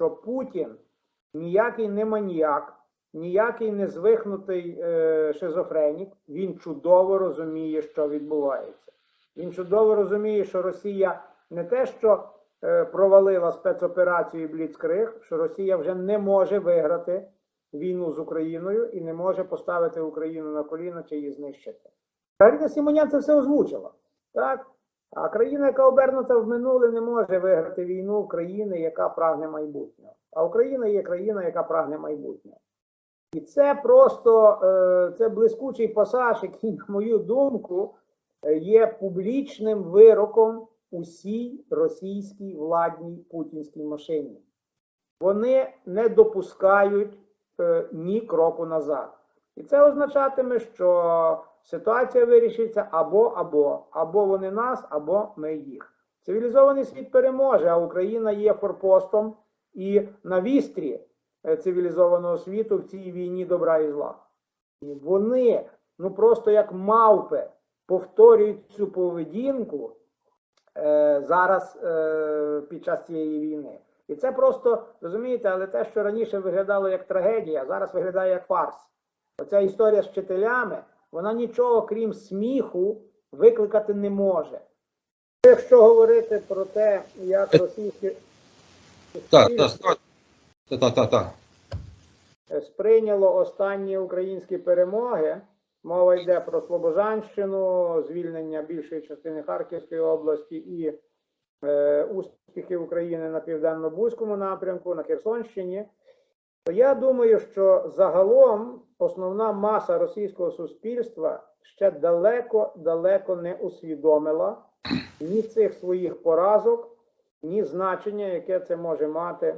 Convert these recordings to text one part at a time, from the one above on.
що Путін ніякий не маніяк, ніякий не звихнутий е, шизофренік, він чудово розуміє, що відбувається. Він чудово розуміє, що Росія не те, що е, провалила спецоперацію Бліцкриг, що Росія вже не може виграти війну з Україною і не може поставити Україну на коліна чи її знищити. Каріна Сімонян це все озвучила. Так? А країна, яка обернута в минуле, не може виграти війну країни, яка прагне майбутнього. А Україна є країна, яка прагне майбутнього. І це просто е, це блискучий пасаж, який, на мою думку, е, є публічним вироком усій російській владній путінській машині. Вони не допускають е, ні кроку назад. І це означатиме, що ситуація вирішиться або або, або вони нас, або ми їх. Цивілізований світ переможе, а Україна є форпостом і на вістрі е, цивілізованого світу в цій війні добра і зла. І вони, ну просто як мавпи, повторюють цю поведінку е, зараз е, під час цієї війни. І це просто розумієте, але те, що раніше виглядало як трагедія, зараз виглядає як фарс. Оця історія з вчителями, вона нічого крім сміху викликати не може. Якщо говорити про те, як російські Так, так, так, так, так, так. сприйняло останні українські перемоги. Мова йде про Слобожанщину, звільнення більшої частини Харківської області і е, успіхи України на південно-бузькому напрямку, на Херсонщині. То я думаю, що загалом основна маса російського суспільства ще далеко далеко не усвідомила ні цих своїх поразок, ні значення, яке це може мати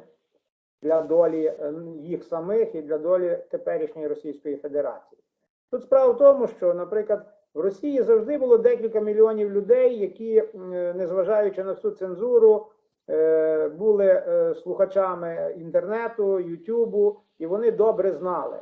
для долі е, їх самих і для долі теперішньої Російської Федерації. Тут справа в тому, що, наприклад, в Росії завжди було декілька мільйонів людей, які, е, незважаючи на всю цензуру, е, були слухачами інтернету, Ютубу, і вони добре знали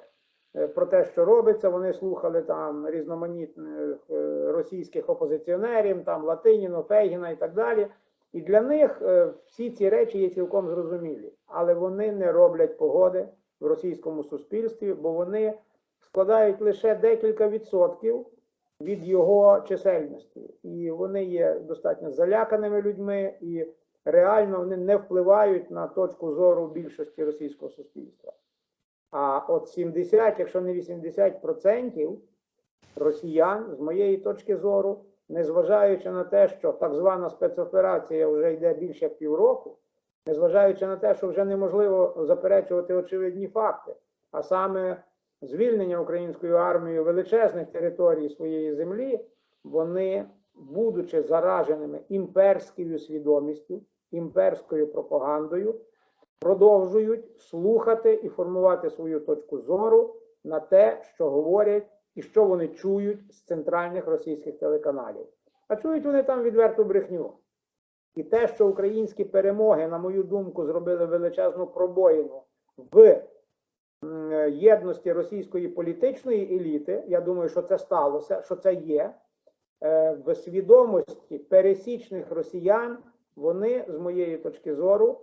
про те, що робиться. Вони слухали там різноманітних е, російських опозиціонерів, там Латиніну, Фейгіна і так далі. І для них е, всі ці речі є цілком зрозумілі, але вони не роблять погоди в російському суспільстві, бо вони складають лише декілька відсотків від його чисельності, і вони є достатньо заляканими людьми, і реально вони не впливають на точку зору більшості російського суспільства. А от 70, якщо не 80% росіян, з моєї точки зору, незважаючи на те, що так звана спецоперація вже йде більше як півроку, незважаючи на те, що вже неможливо заперечувати очевидні факти, а саме звільнення українською армією величезних територій своєї землі, вони, будучи зараженими імперською свідомістю, імперською пропагандою, продовжують слухати і формувати свою точку зору на те, що говорять і що вони чують з центральних російських телеканалів. А чують вони там відверту брехню. І те, що українські перемоги, на мою думку, зробили величезну пробоїну в єдності російської політичної еліти, я думаю, що це сталося, що це є. Е, В свідомості пересічних росіян вони, з моєї точки зору,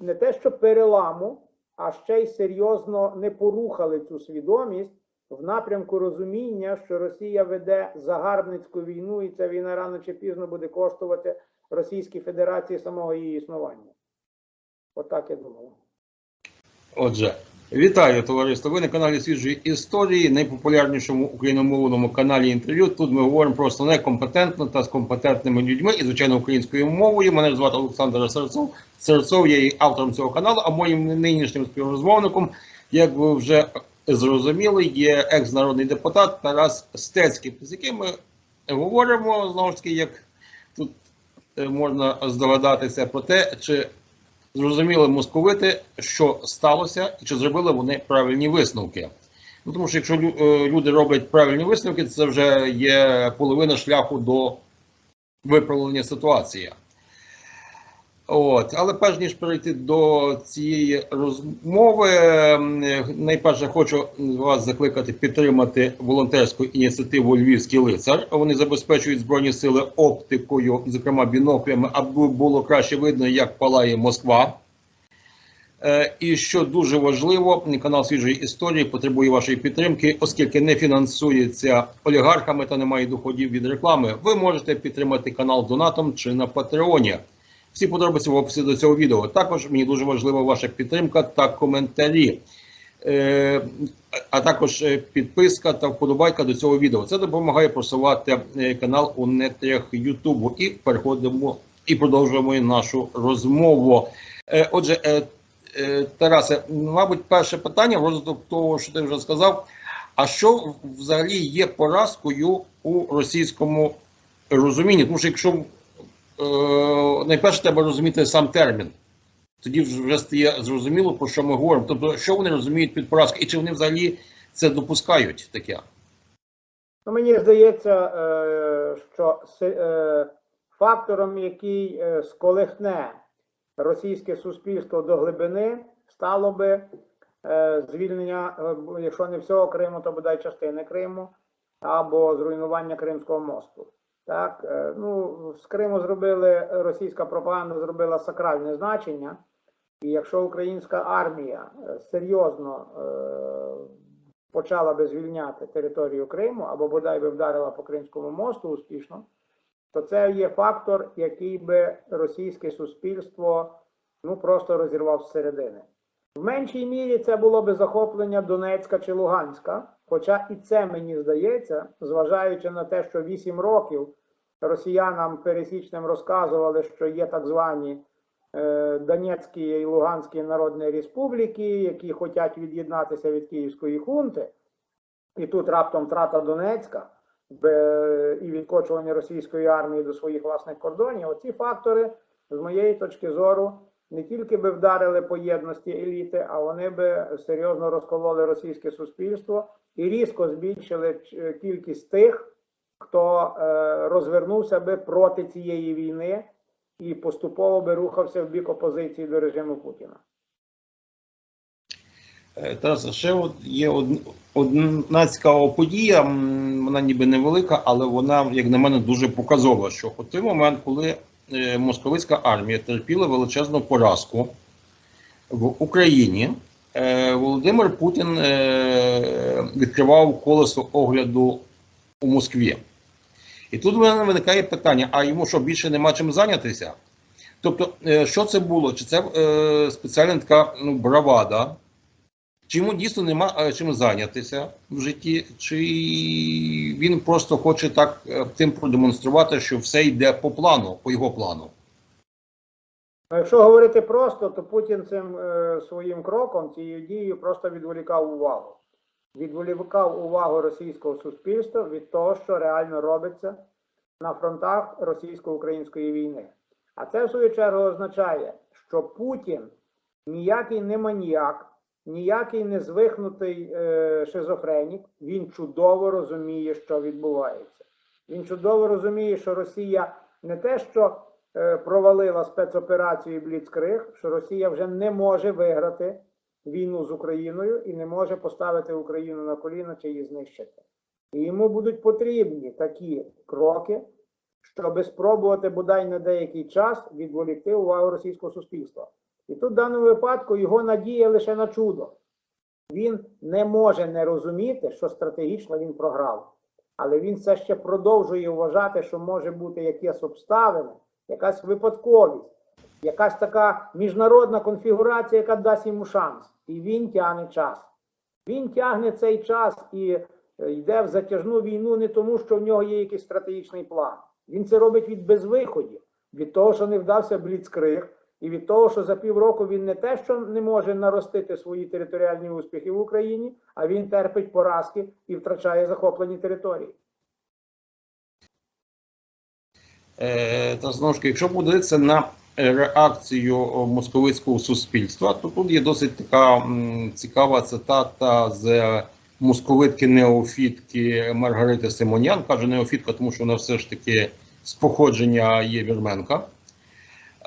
не те, що переламу, а ще й серйозно не порухали цю свідомість в напрямку розуміння, що Росія веде загарбницьку війну, і ця війна рано чи пізно буде коштувати Російській Федерації самого її існування. Отак я думаю. Отже, вітаю товариство. Ви на каналі Свіжої історії, найпопулярнішому україномовному каналі інтерв'ю. Тут ми говоримо про основне компетентно та з компетентними людьми і, звичайно, українською мовою. Мене звати Олександр Серцов. Серцов є автором цього каналу, а моїм нинішнім співрозмовником, як ви вже зрозуміли, є екс-народний депутат Тарас Стецький, з яким ми говоримо знову ж таки, як тут е, можна здогадатися про те, чи зрозуміли московити, що сталося, і чи зробили вони правильні висновки. Ну, тому що якщо е, люди роблять правильні висновки, це вже є половина шляху до виправлення ситуації. От, але перш ніж перейти до цієї розмови, ем, найперше хочу вас закликати підтримати волонтерську ініціативу Львівський лицар. Вони забезпечують збройні сили оптикою, зокрема біноклями, аби було краще видно, як палає Москва. Е, І що дуже важливо, канал свіжої історії потребує вашої підтримки, оскільки не фінансується олігархами та немає доходів від реклами. Ви можете підтримати канал донатом чи на Патреоні. Всі подробиці в описі до цього відео. Також мені дуже важлива ваша підтримка та коментарі. Е, а також е, підписка та вподобайка до цього відео. Це допомагає просувати е, канал у нетрях Ютубу. І переходимо і продовжуємо нашу розмову. Отже, Тарасе, мабуть, перше питання в розвиток того, що ти вже сказав. А що взагалі є поразкою у російському розумінні? Тому що якщо найперше треба розуміти сам термін, тоді вже стає зрозуміло, про що ми говоримо. Тобто, що вони розуміють під поразкою, і чи вони взагалі це допускають таке? Ну, мені здається, е, що е, фактором, який е, сколихне російське суспільство до глибини, стало би е, звільнення, е, якщо не всього Криму, то бодай частини Криму, або зруйнування Кримського мосту. Так, е, ну, з Криму зробили російська пропаганда зробила сакральне значення. І якщо українська армія е, серйозно е, почала би звільняти територію Криму або бодай би вдарила по Кримському мосту успішно, то це є фактор, який би російське суспільство ну просто розірвав зсередини. В меншій мірі це було би захоплення Донецька чи Луганська. Хоча і це мені здається, зважаючи на те, що 8 років росіянам пересічним розказували, що є так звані е, Донецькі і Луганські народні республіки, які хочуть від'єднатися від Київської хунти, і тут раптом втрата Донецька і відкочування російської армії до своїх власних кордонів. Оці фактори, з моєї точки зору, не тільки би вдарили по єдності еліти, а вони би серйозно розкололи російське суспільство і різко збільшили кількість тих, хто е, розвернувся би проти цієї війни і поступово би рухався в бік опозиції до режиму Путіна. Е, Тарас, ще є од- одна цікава подія, вона ніби невелика, але вона, як на мене, дуже показова. Що у той момент, коли е, московицька армія терпіла величезну поразку в Україні, е, Володимир Путін е, відкривав колесо огляду у Москві. І тут в мене виникає питання: а йому що більше нема чим зайнятися? Тобто, е, що це було? Чи це е, спеціальна така ну, бравада? Чи йому дійсно нема е, чим зайнятися в житті, чи він просто хоче так е, тим продемонструвати, що все йде по плану, по його плану? Якщо говорити просто, то Путін цим е, своїм кроком, цією дією просто відволікав увагу. Відволікав увагу російського суспільства від того, що реально робиться на фронтах російсько-української війни. А це в свою чергу означає, що Путін ніякий не маніяк, ніякий не звихнутий е, шизофренік, він чудово розуміє, що відбувається. Він чудово розуміє, що Росія не те, що провалила спецоперацію Бліцкриг, що Росія вже не може виграти війну з Україною і не може поставити Україну на коліна чи її знищити. І йому будуть потрібні такі кроки, щоб спробувати бодай на деякий час відволікти увагу російського суспільства. І тут в даному випадку його надія лише на чудо. Він не може не розуміти, що стратегічно він програв. Але він все ще продовжує вважати, що може бути якісь обставини, якась випадковість, якась така міжнародна конфігурація, яка дасть йому шанс. І він тягне час. Він тягне цей час і е, йде в затяжну війну не тому, що в нього є якийсь стратегічний план. Він це робить від безвиходів, від того, що не вдався бліцкриг, і від того, що за півроку він не те, що не може наростити свої територіальні успіхи в Україні, а він терпить поразки і втрачає захоплені території. Та знову ж якщо подивитися на реакцію московицького суспільства, то тут є досить така цікава цитата з московитки неофітки Маргарити Симонян. Каже неофітка, тому що вона все ж таки з походження є вірменка.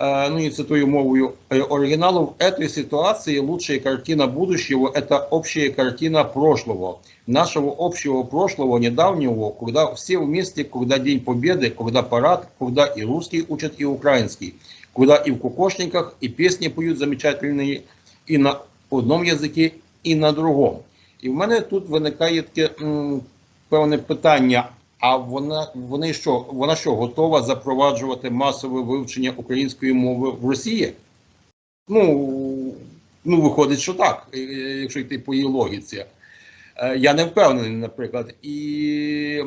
Э, ну и цитую мовою э, оригиналу, в этой ситуации лучшая картина будущего – это общая картина прошлого, нашего общего прошлого, недавнего, когда все вместе, когда День Победы, когда парад, когда и русский учат, и украинский, когда и в кокошниках, и песни поют замечательные, і на одному язикі, і на другому. І в мене тут виникає таке м, певне питання: а вона вони що, вона що, готова запроваджувати масове вивчення української мови в Росії? Ну, ну виходить, що так, е, якщо йти по її логіці. Е, Я не впевнений, наприклад. І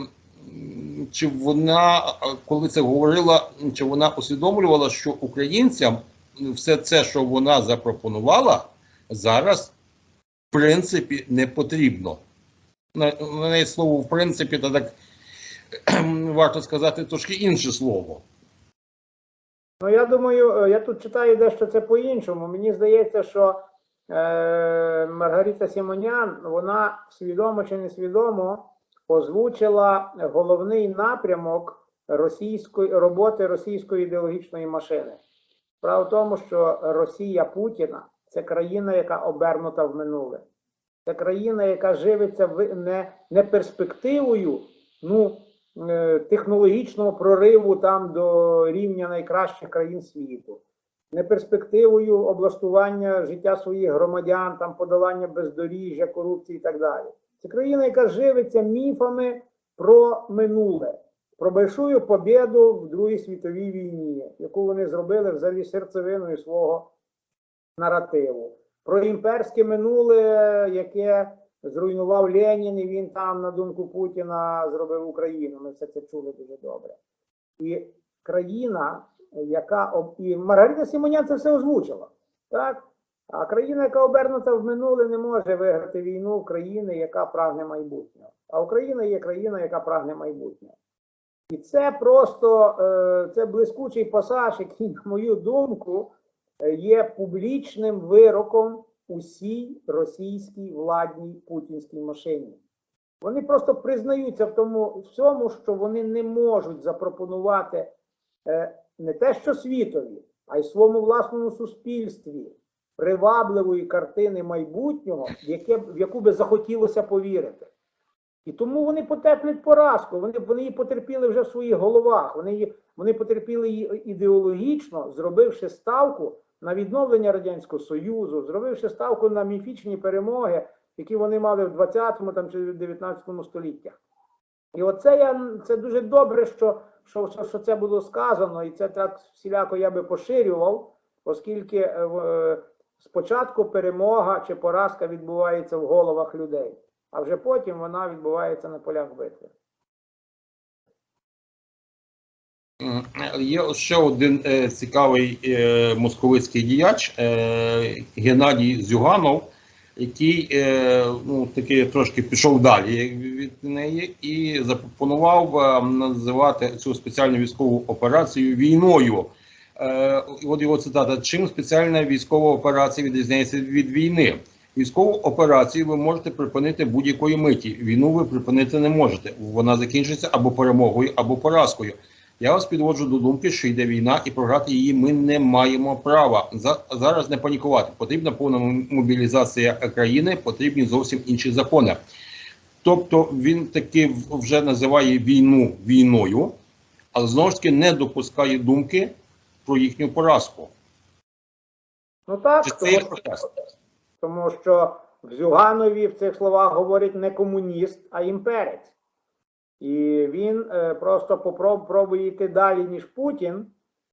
чи вона, коли це говорила, чи вона усвідомлювала, що українцям все це, що вона запропонувала, зараз в принципі не потрібно. На, неї слово в принципі, то так варто сказати трошки інше слово. Ну, я думаю, е, я тут читаю дещо це по-іншому. Мені здається, що е, Маргарита Сімонян, вона свідомо чи несвідомо озвучила головний напрямок російської роботи російської ідеологічної машини. Справа в тому, що Росія Путіна це країна, яка обернута в минуле. Це країна, яка живиться не, не перспективою, ну, технологічного прориву там до рівня найкращих країн світу, не перспективою облаштування життя своїх громадян, там подолання бездоріжжя, корупції і так далі. Це країна, яка живиться міфами про минуле, про большую побєду в Другій світовій війні, яку вони зробили взагалі серцевиною свого наративу. Про імперське минуле, яке зруйнував Ленін, і він там, на думку Путіна, зробив Україну. Ми все це чули дуже добре. І країна, яка і Маргарита Сімонян це все озвучила. Так? А країна, яка обернута в минуле, не може виграти війну країни, яка прагне майбутнього. А Україна є країна, яка прагне майбутнього. І це просто е, це блискучий пасаж, який, на мою думку, е, є публічним вироком усій російській владній путінській машині. Вони просто признаються в тому всьому, що вони не можуть запропонувати е, не те, що світові, а й своєму власному суспільстві привабливої картини майбутнього, в, яке, в яку би захотілося повірити. І тому вони потерплять поразку. Вони, вони її потерпіли вже в своїх головах. Вони, вони потерпіли її ідеологічно, зробивши ставку на відновлення Радянського Союзу, зробивши ставку на міфічні перемоги, які вони мали в 20-му там, чи 19 століттях. І оце я це дуже добре, що, що, що, що це було сказано, і це так всіляко я би поширював, оскільки е, е, спочатку перемога чи поразка відбувається в головах людей, а вже потім вона відбувається на полях битви. Є ще один е, цікавий е, московицький діяч е, Геннадій Зюганов, який ну, таки трошки пішов далі від неї і запропонував називати цю спеціальну військову операцію війною. От його цитата: чим спеціальна військова операція відрізняється від війни? Військову операцію ви можете припинити будь-якої миті. Війну ви припинити не можете. Вона закінчиться або перемогою, або поразкою. Я вас підводжу до думки, що йде війна, і програти її ми не маємо права. За, зараз не панікувати. Потрібна повна мобілізація країни, потрібні зовсім інші закони. Тобто він таки вже називає війну війною, але знову ж таки не допускає думки про їхню поразку. Ну так, Чи це тому, є протест? тому що в Зюганові в цих словах говорить не комуніст, а імперець. І він е, просто попроб- пробує йти далі, ніж Путін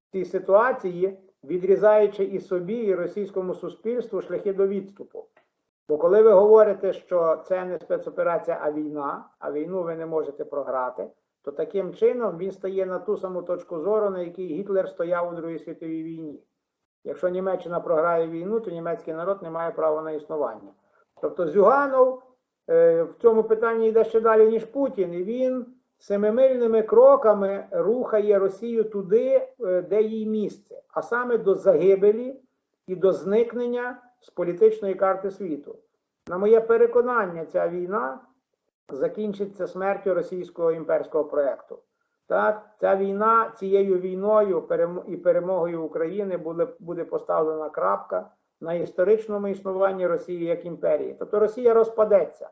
в цій ситуації, відрізаючи і собі, і російському суспільству шляхи до відступу. Бо коли ви говорите, що це не спецоперація, а війна, а війну ви не можете програти, то таким чином він стає на ту саму точку зору, на якій Гітлер стояв у Другій світовій війні. Якщо Німеччина програє війну, то німецький народ не має права на існування. Тобто Зюганов в цьому питанні йде ще далі, ніж Путін, він семимильними кроками рухає Росію туди, е, де їй місце, а саме до загибелі і до зникнення з політичної карти світу. На моє переконання, ця війна закінчиться смертю російського імперського проєкту. Так, ця війна цією війною і перемогою України буде, буде поставлена крапка на історичному існуванні Росії як імперії. Тобто Росія розпадеться.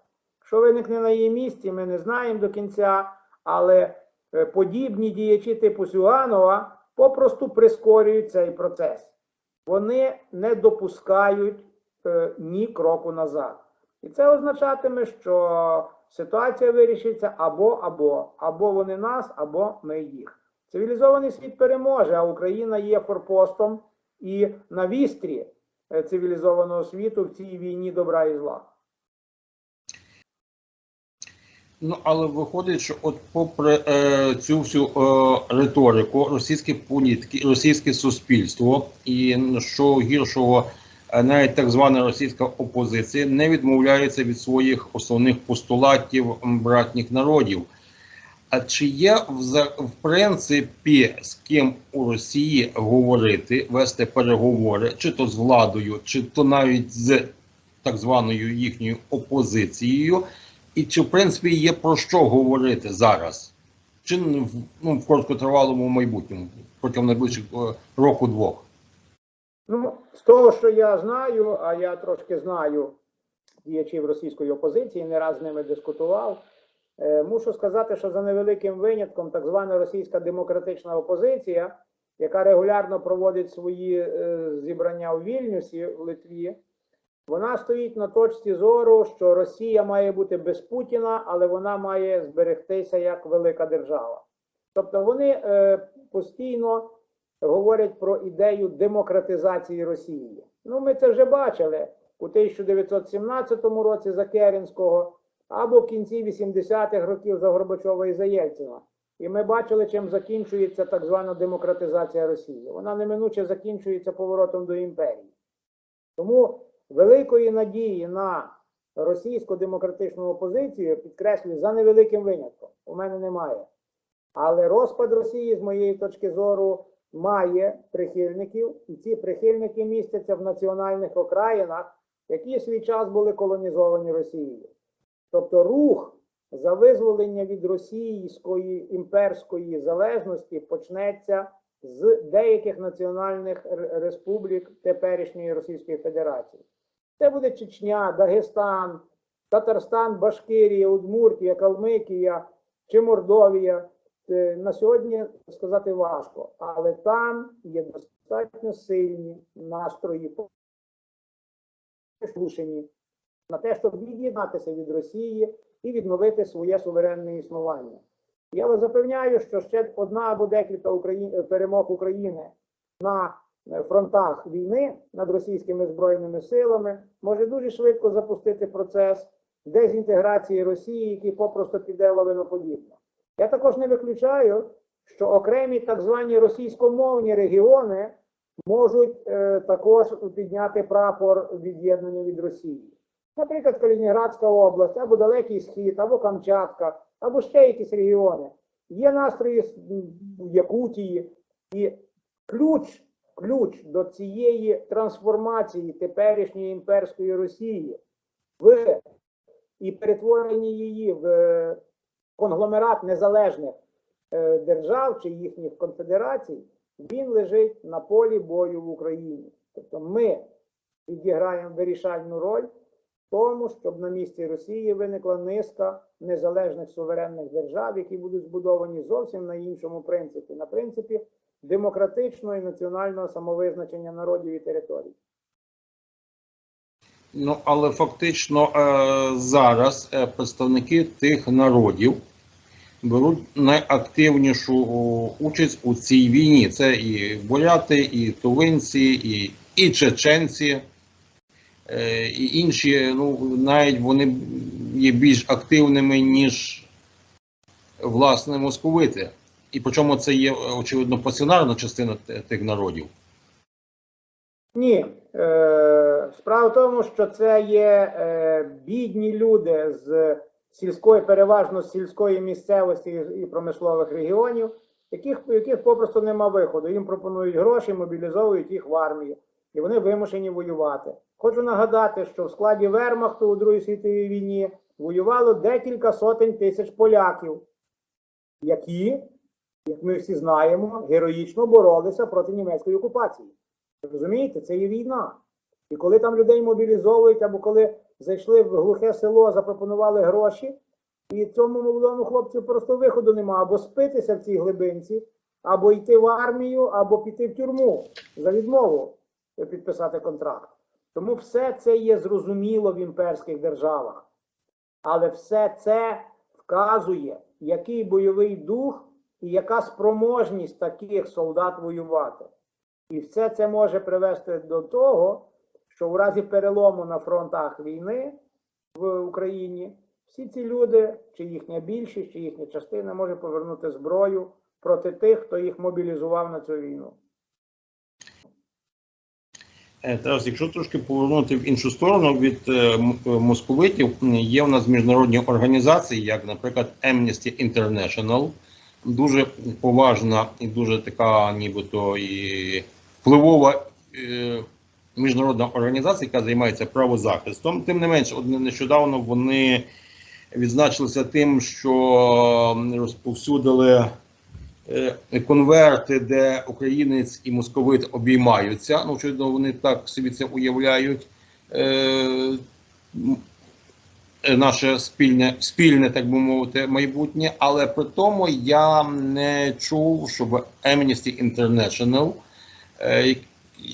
Що виникне на її місці, ми не знаємо до кінця, але е, подібні діячі типу Сюганова попросту прискорюють цей процес. Вони не допускають е, ні кроку назад. І це означатиме, що ситуація вирішиться або або або вони нас, або ми їх. Цивілізований світ переможе, а Україна є форпостом і на вістрі е, цивілізованого світу в цій війні добра і зла. Ну, але виходить, що от попри е, цю всю е, риторику, російські політики, російське суспільство, і що гіршого, е, навіть так звана російська опозиція не відмовляється від своїх основних постулатів братніх народів. А чи є вза- в принципі з ким у Росії говорити, вести переговори, чи то з владою, чи то навіть з так званою їхньою опозицією? І чи в принципі є про що говорити зараз? Чи ну, в короткотривалому майбутньому, протягом найближчих е, року-двох? Ну, з того, що я знаю, а я трошки знаю діячів російської опозиції, не раз з ними дискутував. е, Мушу сказати, що за невеликим винятком так звана російська демократична опозиція, яка регулярно проводить свої е, зібрання у Вільнюсі в Литві, вона стоїть на точці зору, що Росія має бути без Путіна, але вона має зберегтися як велика держава. Тобто вони е, постійно говорять про ідею демократизації Росії. Ну, ми це вже бачили у 1917 році за Керенського або в кінці 80-х років за Горбачова і за Єльцина. І ми бачили, чим закінчується так звана демократизація Росії. Вона неминуче закінчується поворотом до імперії. Тому великої надії на російську демократичну опозицію, підкреслюю, за невеликим винятком, у мене немає. Але розпад Росії, з моєї точки зору, має прихильників, і ці прихильники містяться в національних окраїнах, які в свій час були колонізовані Росією. Тобто рух за визволення від російської імперської залежності почнеться з деяких національних республік теперішньої Російської Федерації. Це буде Чечня, Дагестан, Татарстан, Башкирія, Удмуртія, Калмикія чи Мордовія. Е, На сьогодні сказати важко, але там є достатньо сильні настрої послушені на те, щоб від'єднатися від Росії і відновити своє суверенне існування. Я вас запевняю, що ще одна або декілька Украї... перемог України на фронтах війни над російськими збройними силами може дуже швидко запустити процес дезінтеграції Росії, який попросту піде лавиноподібно. Я також не виключаю, що окремі так звані російськомовні регіони можуть е, також підняти прапор від'єднання від Росії. Наприклад, Калінінградська область, або Далекий Схід, або Камчатка, або ще якісь регіони. Є настрої в Якутії, і ключ, ключ до цієї трансформації теперішньої імперської Росії в і перетворення її в е, конгломерат незалежних е, держав чи їхніх конфедерацій, він лежить на полі бою в Україні. Тобто ми відіграємо вирішальну роль в тому, щоб на місці Росії виникла низка незалежних суверенних держав, які будуть збудовані зовсім на іншому принципі, на принципі демократичного і національного самовизначення народів і територій. Ну але фактично е, зараз е, представники тих народів беруть найактивнішу участь у цій війні. Це і буряти, і тувинці, і, і чеченці, е, і інші. Ну навіть вони є більш активними ніж власне московити. І причому це є очевидно пасіонарна частина тих народів. Ні, е, справа в тому, що це є е, бідні люди з сільської, переважно з сільської місцевості і промислових регіонів, яких, яких попросту нема виходу. Їм пропонують гроші, мобілізовують їх в армію, і вони вимушені воювати. Хочу нагадати, що в складі Вермахту у Другій світовій війні воювало декілька сотень тисяч поляків, які, як ми всі знаємо, героїчно боролися проти німецької окупації. Розумієте, це є війна. І коли там людей мобілізовують, або коли зайшли в глухе село, запропонували гроші, і цьому молодому хлопцю просто виходу нема або спитися в цій глибинці, або йти в армію, або піти в тюрму за відмову підписати контракт. Тому все це є зрозуміло в імперських державах. Але все це вказує, який бойовий дух і яка спроможність таких солдат воювати. І все це може привести до того, що в разі перелому на фронтах війни в Україні всі ці люди, чи їхня більшість, чи їхня частина може повернути зброю проти тих, хто їх мобілізував на цю війну. Е, Тарас, якщо трошки повернути в іншу сторону від е, е, московитів, є в нас міжнародні організації, як, наприклад, Amnesty International, дуже поважна і дуже така, нібито і впливова е, міжнародна організація, яка займається правозахистом. Тим не менш, от нещодавно вони відзначилися тим, що розповсюдили е, конверти, де українець і московит обіймаються. Ну, очевидно, вони так собі це уявляють. Е, Наше спільне, спільне, так би мовити, майбутнє, але при тому я не чув, щоб Amnesty International, е,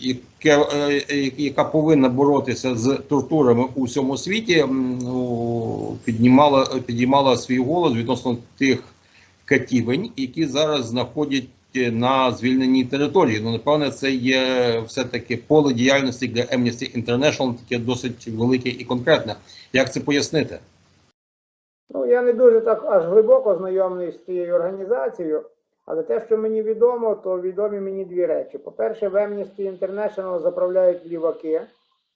як- е, яка повинна боротися з тортурами у всьому світі, ну, піднімала, підіймала свій голос відносно тих катівень, які зараз знаходять на звільненій території. Ну, напевне, це є все-таки поле діяльності для Amnesty International, таке досить велике і конкретне. Як це пояснити? Ну, я не дуже так аж глибоко знайомий з цією організацією, але те, що мені відомо, то відомі мені дві речі. По-перше, в Amnesty International заправляють ліваки,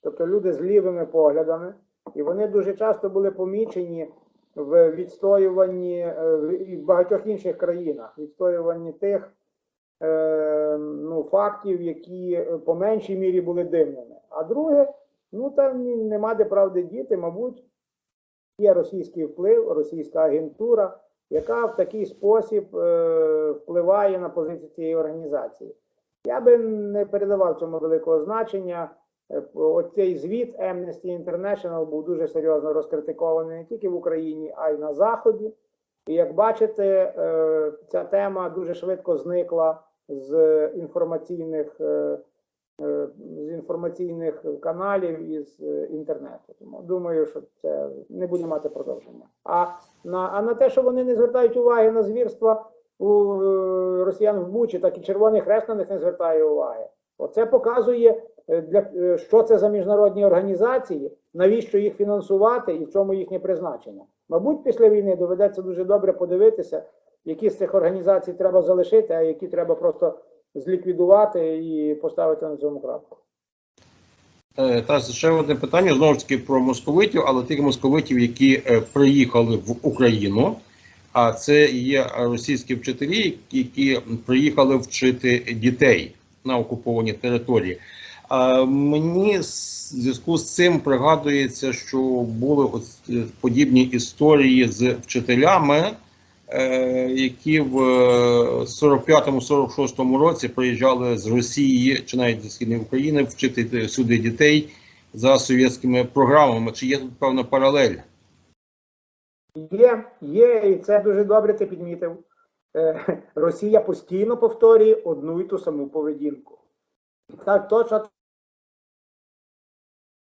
тобто люди з лівими поглядами, і вони дуже часто були помічені в відстоюванні е, в- багатьох інших країнах, відстоюванні тих ну, фактів, які е, по меншій мірі були дивними. А друге, ну там нема де правди діти, мабуть, є російський вплив, російська агентура, яка в такий спосіб е, впливає на позицію цієї організації. Я би не передавав цьому великого значення. Е, Оцей звіт Amnesty International був дуже серйозно розкритикований не тільки в Україні, а й на Заході. І як бачите, ця тема дуже швидко зникла з інформаційних, е, е, з інформаційних каналів і з е, інтернету. Тому думаю, що це не буде мати продовження. А на, а на те, що вони не звертають уваги на звірства у росіян в Бучі, так і Червоний Хрест на них не звертає уваги. Оце показує, для, що це за міжнародні організації, навіщо їх фінансувати і в чому їхнє призначення. Мабуть, після війни доведеться дуже добре подивитися, які з цих організацій треба залишити, а які треба просто зліквідувати і поставити на цьому крапку. Е, Тарас, ще одне питання знову ж таки про московитів, але тих московитів, які е, приїхали в Україну. А це є російські вчителі, які приїхали вчити дітей на окупованій території. А мені в зв'язку з цим пригадується, що були е, подібні історії з вчителями, які в е, 45-46 році приїжджали з Росії чи навіть зі східної України вчити сюди дітей за совєтськими програмами. Чи є тут певна паралель? Є, є, і це дуже добре ти підмітив. Е, Росія постійно повторює одну і ту саму поведінку. Так точно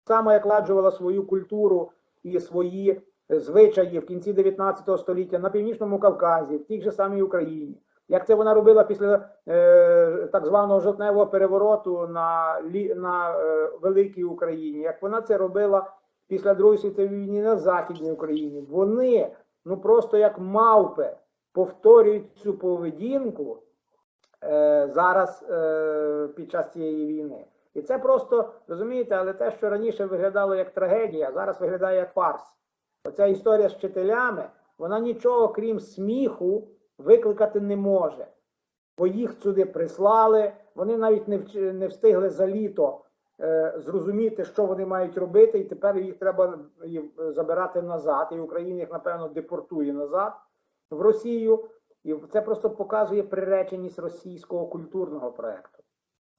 само, як ладжувала свою культуру і свої е, звичаї в кінці 19 століття на Північному Кавказі, в тій же самій Україні. Як це вона робила після е, так званого жовтневого перевороту на, на е, Великій Україні, як вона це робила після Другої світової війни на Західній Україні. Вони ну просто як мавпи повторюють цю поведінку е, зараз е, під час цієї війни. І це просто розумієте, але те, що раніше виглядало як трагедія, зараз виглядає як фарс. Оця історія з вчителями, вона нічого крім сміху викликати не може. Бо їх сюди прислали, вони навіть не, вч- не встигли за літо е, зрозуміти, що вони мають робити, і тепер їх треба забирати назад. І Україна їх, напевно, депортує назад в Росію. І це просто показує приреченість російського культурного проекту.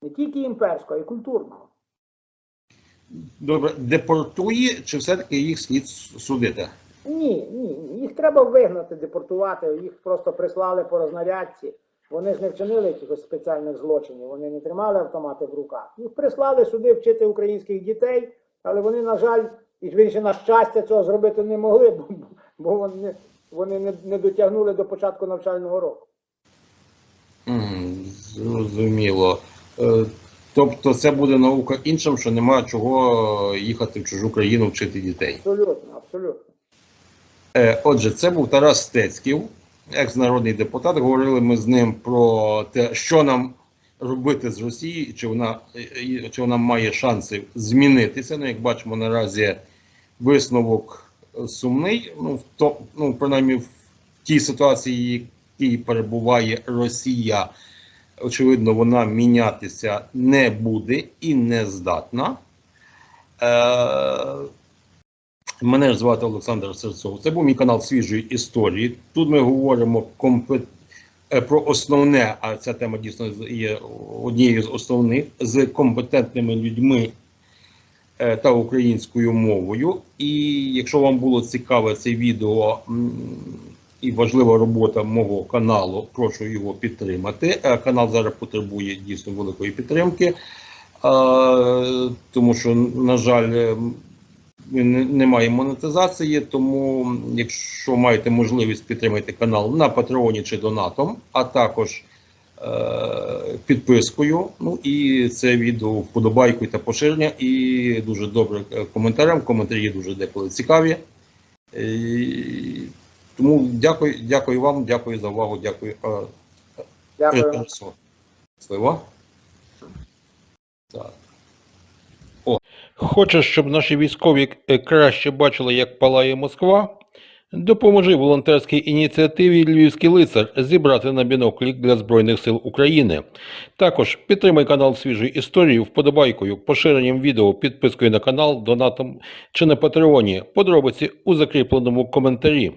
Не тільки імперського, а й культурного. Добре, депортує, чи все-таки їх слід судити? Ні, ні. Їх треба вигнати, депортувати, їх просто прислали по рознарядці. Вони ж не вчинили якихось спеціальних злочинів, вони не тримали автомати в руках. Їх прислали сюди вчити українських дітей, але вони, на жаль, і більше на щастя цього зробити не могли, бо, бо вони, вони не, не дотягнули до початку навчального року. Зрозуміло. Тобто це буде наука іншим, що нема чого їхати в чужу країну вчити дітей. Абсолютно, абсолютно. Е, Отже, це був Тарас Стецьків, екс-народний депутат. Говорили ми з ним про те, що нам робити з Росією, чи вона, чи вона має шанси змінитися. Ну, як бачимо, наразі висновок сумний. Ну, в то, ну, принаймні в тій ситуації, в якій перебуває Росія, очевидно, вона мінятися не буде і не здатна. Е, Мене ж звати Олександр Серцов. Це був мій канал свіжої історії. Тут ми говоримо компе- е, про основне, а ця тема дійсно є однією з основних з компетентними людьми е, та українською мовою. І якщо вам було цікаве це відео і важлива робота мого каналу, прошу його підтримати. Е, Канал зараз потребує дійсно великої підтримки, е, тому що, на жаль, е, немає монетизації, тому якщо маєте можливість підтримати канал на Патреоні чи Донатом, а також підпискою. Ну і це відео вподобайкою та поширення, і дуже добре коментарем. Коментарі дуже деколи цікаві. Тому дякую, дякую вам, дякую за увагу, дякую. Е, Дякую. е, Слива. Так. Хочеш, щоб наші військові е, краще бачили, як палає Москва? Допоможи волонтерській ініціативі Львівський лицар зібрати на біноклік для Збройних сил України. Також підтримай канал свіжої історії вподобайкою, поширенням відео, підпискою на канал, донатом чи на Патреоні. Подробиці у закріпленому коментарі.